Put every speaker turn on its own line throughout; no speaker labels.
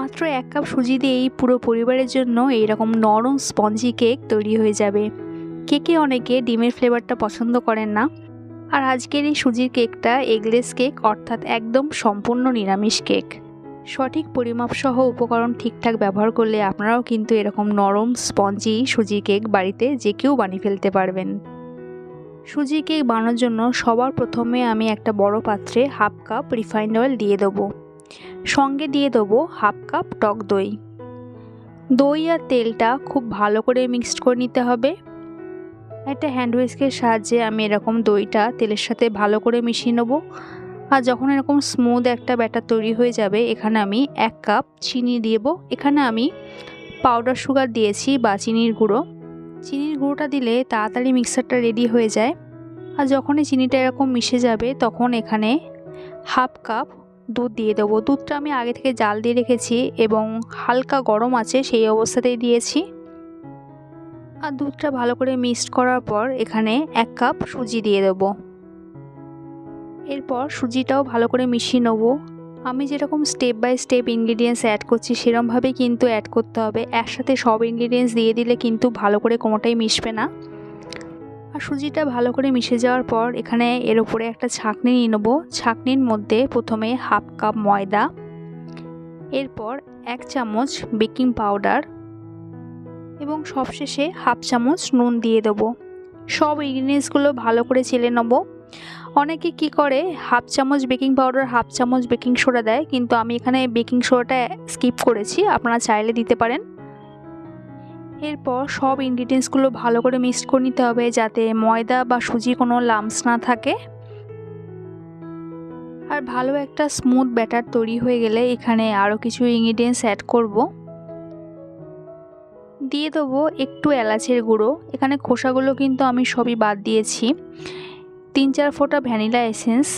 মাত্র এক কাপ সুজি দিয়েই পুরো পরিবারের জন্য এইরকম নরম স্পঞ্জি কেক তৈরি হয়ে যাবে। কেকে অনেকে ডিমের ফ্লেভারটা পছন্দ করেন না। আর আজকের এই সুজির কেকটা এগলেস কেক, অর্থাৎ একদম সম্পূর্ণ নিরামিষ কেক। সঠিক পরিমাপ সহ উপকরণ ঠিকঠাক ব্যবহার করলে আপনারাও কিন্তু এরকম নরম স্পঞ্জি সুজির কেক বাড়িতে যে কেউ বানিয়ে ফেলতে পারবেন। সুজি কেক বানানোর জন্য সবার প্রথমে আমি একটা বড় পাত্রে হাফ কাপ রিফাইন্ড অয়েল দিয়ে দেবো। সঙ্গে দিয়ে দেবো হাফ কাপ টক দই। দই আর তেলটা খুব ভালো করে মিক্সড করে নিতে হবে। একটা হ্যান্ড উইস্কের সাহায্যে আমি এরকম দইটা তেলের সাথে ভালো করে মিশিয়ে নেব। আর যখন এরকম স্মুথ একটা ব্যাটার তৈরি হয়ে যাবে, এখানে আমি এক কাপ চিনি দেব। এখানে আমি পাউডার সুগার দিয়েছি বা চিনির গুঁড়ো। চিনির গুঁড়োটা দিলে তাড়াতাড়ি মিক্সারটা রেডি হয়ে যায়। আর যখনই চিনিটা এরকম মিশে যাবে, তখন এখানে হাফ কাপ দুধ দিয়ে দেবো। দুধটা আমি আগে থেকে জাল দিয়ে রেখেছি এবং হালকা গরম আছে সেই অবস্থাতেই দিয়েছি। আর দুধটা ভালো করে মিক্সড করার পর এখানে এক কাপ সুজি দিয়ে দেবো। এরপর সুজিটাও ভালো করে মিশিয়ে নেব। আমি যেরকম step by step ingredients add করছি সেরমভাবেই কিন্তু অ্যাড করতে হবে। একসাথে সব ইনগ্রিডিয়েন্টস দিয়ে দিলে কিন্তু ভালো করে কোনোটাই মিশবে না। আর সুজিটা ভালো করে মিশে যাওয়ার পর এখানে এর উপরে একটা ছাঁকনি নিয়ে নেব। ছাঁকনির মধ্যে প্রথমে হাফ কাপ ময়দা, এরপর এক চামচ বেকিং পাউডার এবং সবশেষে হাফ চামচ নুন দিয়ে দেবো। সব ইনগ্রিডিয়েন্টসগুলো ভালো করে চেলে নেব। অনেকে কি করে, হাফ চামচ বেকিং পাউডার, হাফ চামচ বেকিং সোডা দেয়, কিন্তু আমি এখানে বেকিং সোডাটা স্কিপ করেছি, আপনারা চাইলে দিতে পারেন। এরপর সব ইনগ্রিডিয়েন্টসগুলো ভালো করে মিক্সড করে নিতে হবে যাতে ময়দা বা সুজি কোনো লামস না থাকে। আর ভালো একটা স্মুথ ব্যাটার তৈরি হয়ে গেলে এখানে আরও কিছু ইনগ্রিডিয়েন্টস অ্যাড করব। দিয়ে দেবো একটু এলাচের গুঁড়ো। এখানে খোসাগুলো কিন্তু আমি সবই বাদ দিয়েছি। তিন চার ফোঁটা ভ্যানিলা এসেন্স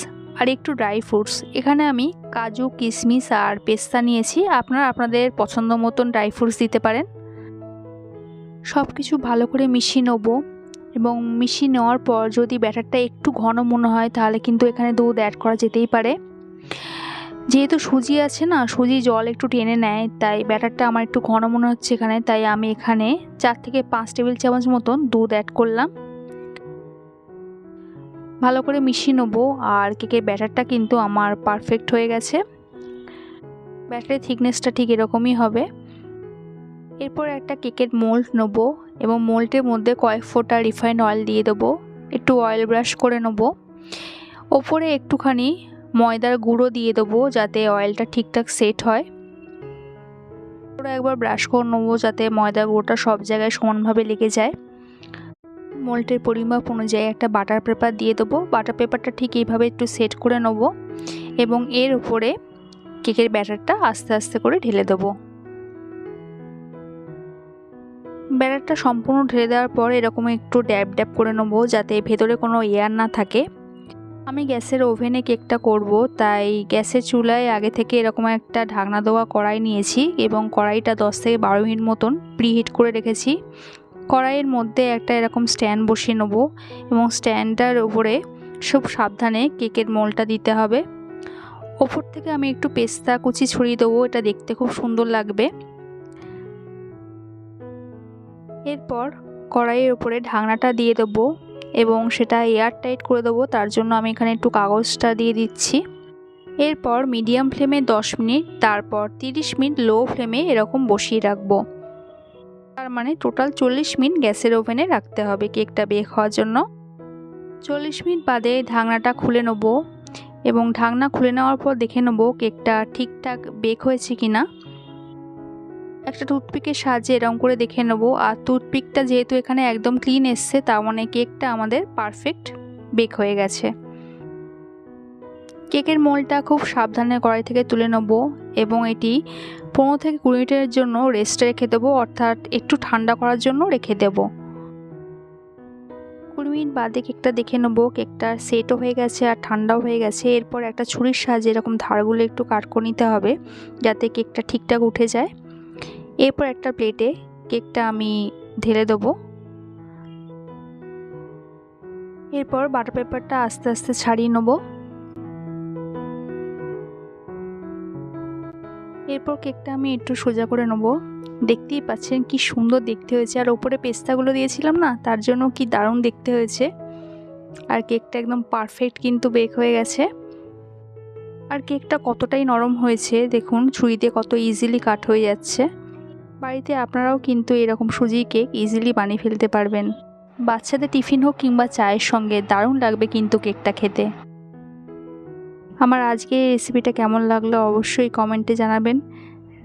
আর একটু ড্রাই ফ্রুটস এখানে আমি কাজু, কিশমিশ আর পেস্তা নিয়েছি। আপনারা আপনাদের পছন্দ মতন ড্রাই ফ্রুটস দিতে পারেন। সব কিছু ভালো করে মিশিয়ে নেব। এবং মিশিয়ে নেওয়ার পর যদি ব্যাটারটা একটু ঘন মনে হয়, তাহলে কিন্তু এখানে দুধ অ্যাড করা যেতেই পারে। যেহেতু সুজি আছে না, সুজি জল একটু টেনে নেয়, তাই ব্যাটারটা আমার একটু ঘন মনে হচ্ছে এখানে, তাই আমি এখানে চার থেকে পাঁচ টেবিল চামচ মতন দুধ অ্যাড করলাম। ভালো করে মিশিয়ে নেব, আর কেকের ব্যাটারটা কিন্তু আমার পারফেক্ট হয়ে গেছে। ব্যাটারের থিকনেসটা ঠিক এরকমই হবে। এরপর একটা কেকের মোল্ড নেব এবং মোল্ডের মধ্যে কয়েক ফোঁটা রিফাইন্ড অয়েল দিয়ে দেবো, একটু অয়েল ব্রাশ করে নেব। ওপরে একটুখানি ময়দার গুঁড়ো দিয়ে দেবো যাতে অয়েলটা ঠিকঠাক সেট হয়। একবার ব্রাশ করে নেব যাতে ময়দার গুঁড়োটা সব জায়গায় সমানভাবে লেগে যায়। মোল্টের পরিমাপ অনুযায়ী একটা বাটার পেপার দিয়ে দেবো। বাটার পেপারটা ঠিক এইভাবে একটু সেট করে নেব এবং এর উপরে কেকের ব্যাটারটা আস্তে আস্তে করে ঢেলে দেবো। ব্যাটারটা সম্পূর্ণ ঢেলে দেওয়ার পর এরকম একটু ড্যাব ড্যাব করে নেব, যাতে ভেতরে কোনো এয়ার না থাকে। আমি গ্যাসের ওভেনে কেকটা করব, তাই গ্যাসের চুলায় আগে থেকে এরকম একটা ঢাকনা দেওয়া কড়াই নিয়েছি এবং কড়াইটা দশ থেকে বারো মিনিট মতন প্রিহিট করে রেখেছি। কড়াইয়ের মধ্যে একটা এরকম স্ট্যান্ড বসিয়ে নেব এবং স্ট্যান্ডটার উপরে খুব সাবধানে কেকের মোলটা দিতে হবে। ওপর থেকে আমি একটু পেস্তা কুচি ছড়িয়ে দেবো, এটা দেখতে খুব সুন্দর লাগবে। এরপর কড়াইয়ের উপরে ঢাকনাটা দিয়ে দেবো এবং সেটা এয়ার টাইট করে দেবো, তার জন্য আমি এখানে একটু কাগজটা দিয়ে দিচ্ছি। এরপর মিডিয়াম ফ্লেমে দশ মিনিট, তারপর তিরিশ মিনিট লো ফ্লেমে এরকম বসিয়ে রাখব। তার মানে টোটাল চল্লিশ মিনিট গ্যাসের ওভেনে রাখতে হবে কেকটা বেক হওয়ার জন্য। চল্লিশ মিনিট বাদে ঢাকনাটা খুলে নেব এবং ঢাকনা খুলে নেওয়ার পর দেখে নেব কেকটা ঠিকঠাক বেক হয়েছে কি না একটা টুথপিকের সাহায্যে এরকম করে দেখে নেব। আর টুথপিকটা যেহেতু এখানে একদম ক্লিন এসছে, তার মানে কেকটা আমাদের পারফেক্ট বেক হয়ে গেছে। কেকের মোলটা খুব সাবধানে কড়াই থেকে তুলে নেব এবং এটি পনেরো থেকে কুড়ি মিনিটের জন্য রেস্টে রেখে দেবো, অর্থাৎ একটু ঠান্ডা করার জন্য রেখে দেব। কুড়ি মিনিট বাদে কেকটা দেখে নেব, কেকটা সেটও হয়ে গেছে আর ঠান্ডাও হয়ে গেছে। এরপর একটা ছুরির সাহায্যে এরকম ধারগুলো একটু কাট করে নিতে হবে, যাতে কেকটা ঠিকঠাক উঠে যায়। এরপর একটা প্লেটে কেকটা আমি ঢেলে দেবো। এরপর বাটার পেপারটা আস্তে আস্তে ছাড়িয়ে নেব। এরপর কেকটা আমি একটু সোজা করে নেব। দেখতেই পাচ্ছেন কি সুন্দর দেখতে হয়েছে। আর ওপরে পেস্তাগুলো দিয়েছিলাম না, তার জন্য কি দারুণ দেখতে হয়েছে। আর কেকটা একদম পারফেক্ট কিন্তু বেক হয়ে গেছে। আর কেকটা কতটাই নরম হয়েছে, দেখুন ছুরিতে কত ইজিলি কাট হয়ে যাচ্ছে। বাড়িতে আপনারাও কিন্তু এরকম সুজি কেক ইজিলি বানিয়ে ফেলতে পারবেন। বাচ্চাদের টিফিন হোক কিংবা চায়ের সঙ্গে দারুণ লাগবে কিন্তু কেকটা খেতে। আমার আজকে এই রেসিপিটা কেমন লাগল অবশ্যই কমেন্টে জানাবেন।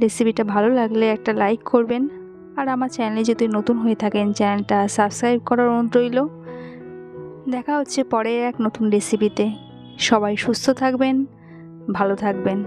রেসিপিটা ভালো লাগলে একটা লাইক করবেন। আর আমার চ্যানেলে যদি নতুন হয়ে থাকেন চ্যানেলটা সাবস্ক্রাইব করার অনুরোধ রইল। দেখা হচ্ছে পরে এক নতুন রেসিপিতে সবাই সুস্থ থাকবেন, ভালো থাকবেন।